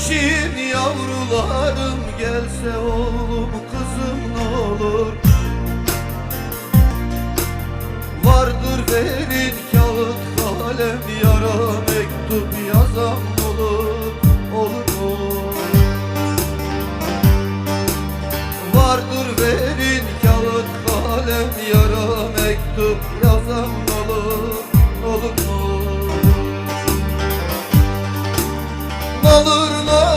Kardeşim yavrularım gelse oğlum kızım ne olur Vardır verin kağıt kalem yara mektup yazan olur Olur? Vardır verin kağıt kalem yara mektup yazan olur Olur mu? Nalır nalır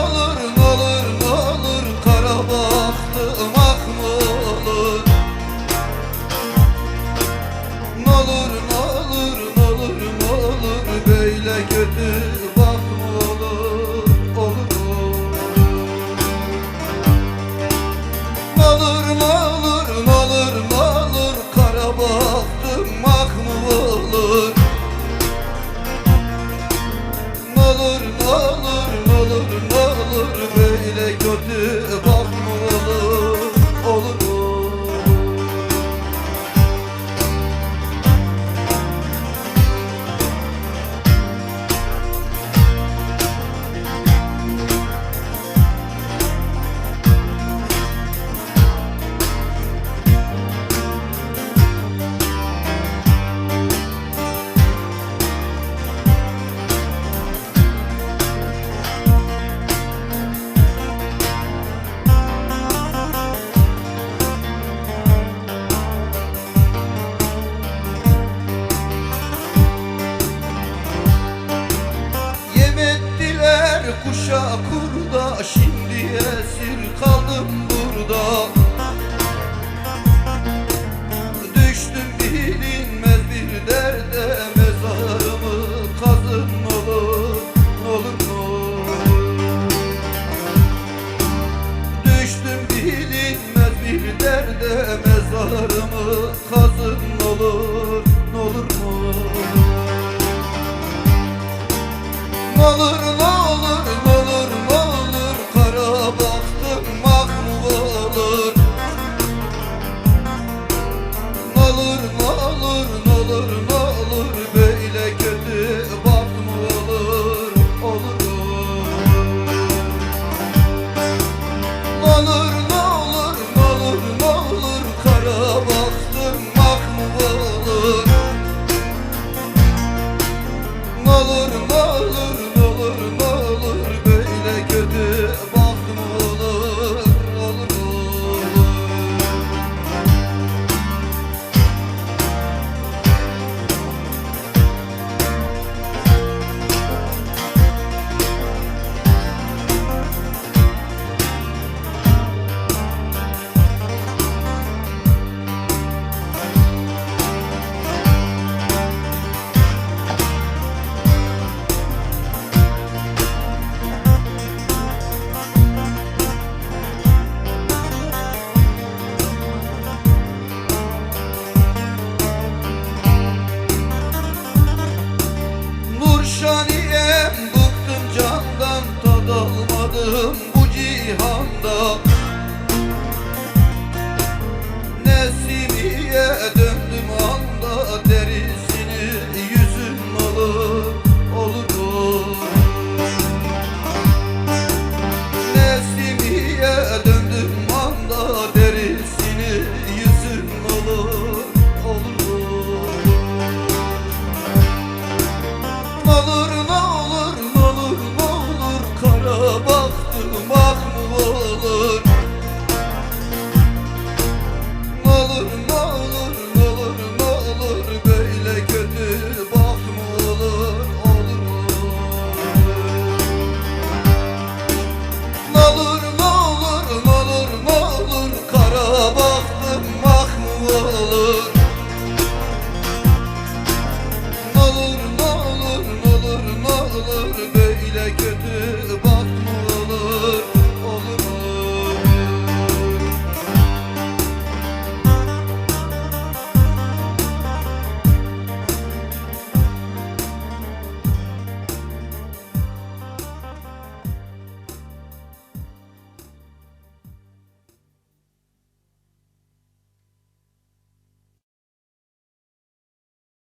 ettiler kuşa kurda Şimdi esir kaldım burada Düştüm bilinmez bir derde Mezarımı kazın olur Olur mu? Düştüm bilinmez bir derde Mezarımı kazın olur Olur mu? Nalır nalır